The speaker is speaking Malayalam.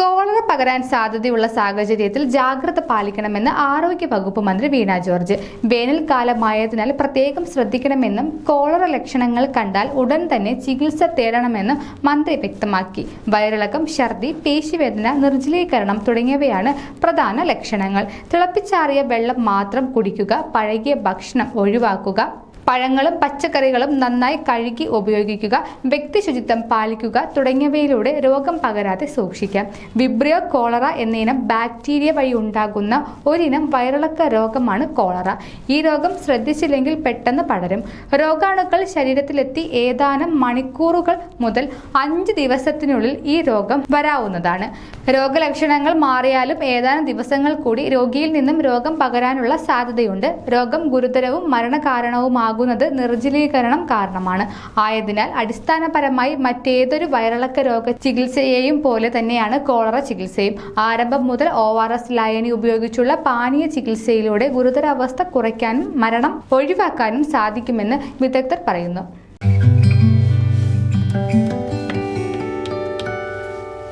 കോളറ പകരാൻ സാധ്യതയുള്ള സാഹചര്യത്തിൽ ജാഗ്രത പാലിക്കണമെന്ന് ആരോഗ്യ വകുപ്പ് മന്ത്രി വീണ ജോർജ്. വേനൽക്കാലമായതിനാൽ പ്രത്യേകം ശ്രദ്ധിക്കണമെന്നും കോളറ ലക്ഷണങ്ങൾ കണ്ടാൽ ഉടൻ തന്നെ ചികിത്സ തേടണമെന്നും മന്ത്രി വ്യക്തമാക്കി. വയറിളക്കം ഛർദി പേശിവേദന നിർജലീകരണം തുടങ്ങിയവയാണ് പ്രധാന ലക്ഷണങ്ങൾ. തിളപ്പിച്ചാറിയ വെള്ളം മാത്രം കുടിക്കുക പഴകിയ ഭക്ഷണം ഒഴിവാക്കുക പഴങ്ങളും പച്ചക്കറികളും നന്നായി കഴുകി ഉപയോഗിക്കുക വ്യക്തി ശുചിത്വം പാലിക്കുക തുടങ്ങിയവയിലൂടെ രോഗം പകരാതെ സൂക്ഷിക്കാം. വിബ്രിയോ കോളറ എന്നയിനം ബാക്ടീരിയ വഴി ഉണ്ടാകുന്ന ഒരിനം വയറിളക്ക രോഗമാണ് കോളറ. ഈ രോഗം ശ്രദ്ധിച്ചില്ലെങ്കിൽ പെട്ടെന്ന് പടരും. രോഗാണുക്കൾ ശരീരത്തിലെത്തി ഏതാനും മണിക്കൂറുകൾ മുതൽ അഞ്ച് ദിവസത്തിനുള്ളിൽ ഈ രോഗം വരാവുന്നതാണ്. രോഗലക്ഷണങ്ങൾ മാറിയാലും ഏതാനും ദിവസങ്ങൾ കൂടി രോഗിയിൽ നിന്നും രോഗം പകരാനുള്ള സാധ്യതയുണ്ട്. രോഗം ഗുരുതരവും മരണകാരണവുമാകുന്നത് നിർജലീകരണം കാരണമാണ്. ആയതിനാൽ അടിസ്ഥാനപരമായി മറ്റേതൊരു വയറിളക്ക രോഗ ചികിത്സയെയും പോലെ തന്നെയാണ് കോളറ ചികിത്സയും. ആരംഭം മുതൽ ഒ ആർ എസ് ലയനി ഉപയോഗിച്ചുള്ള പാനീയ ചികിത്സയിലൂടെ ഗുരുതരാവസ്ഥ കുറയ്ക്കാനും മരണം ഒഴിവാക്കാനും സാധിക്കുമെന്ന് വിദഗ്ധർ പറയുന്നു.